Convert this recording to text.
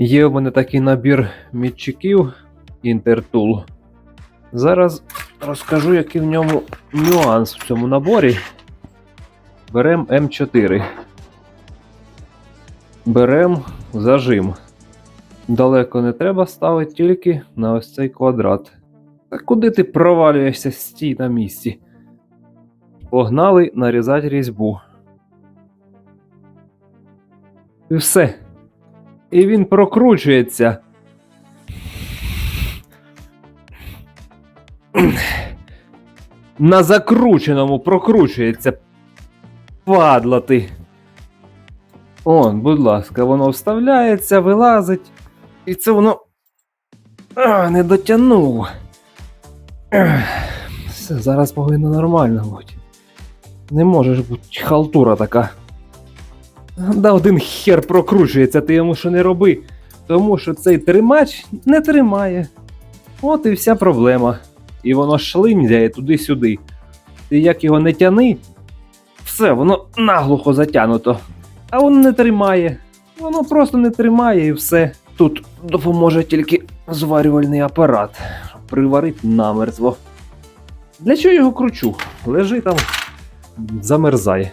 Є в мене такий набір мітчиків Інтертул. Зараз розкажу, який в ньому нюанс в цьому наборі. Беремо М4. Беремо зажим. Далеко не треба ставити тільки на ось цей квадрат. Та куди ти провалюєшся стій на місці? Погнали нарізати різьбу. І все. І він прокручується. На закрученому прокручується. Падла ти. Он, будь ласка, воно вставляється, вилазить. І це воно. А, не дотягнув. Все, зараз повинно нормально бути. Не може ж бути халтура така. Да один хер прокручується, ти йому що не роби. Тому що цей тримач не тримає. От і вся проблема. І воно шлимдяє туди-сюди. Ти як його не тяни, все, воно наглухо затягнуто. А воно не тримає. Воно просто не тримає і все. Тут допоможе тільки зварювальний апарат. щоб Приварити намертво. Для чого його кручу? Лежи там, замерзає.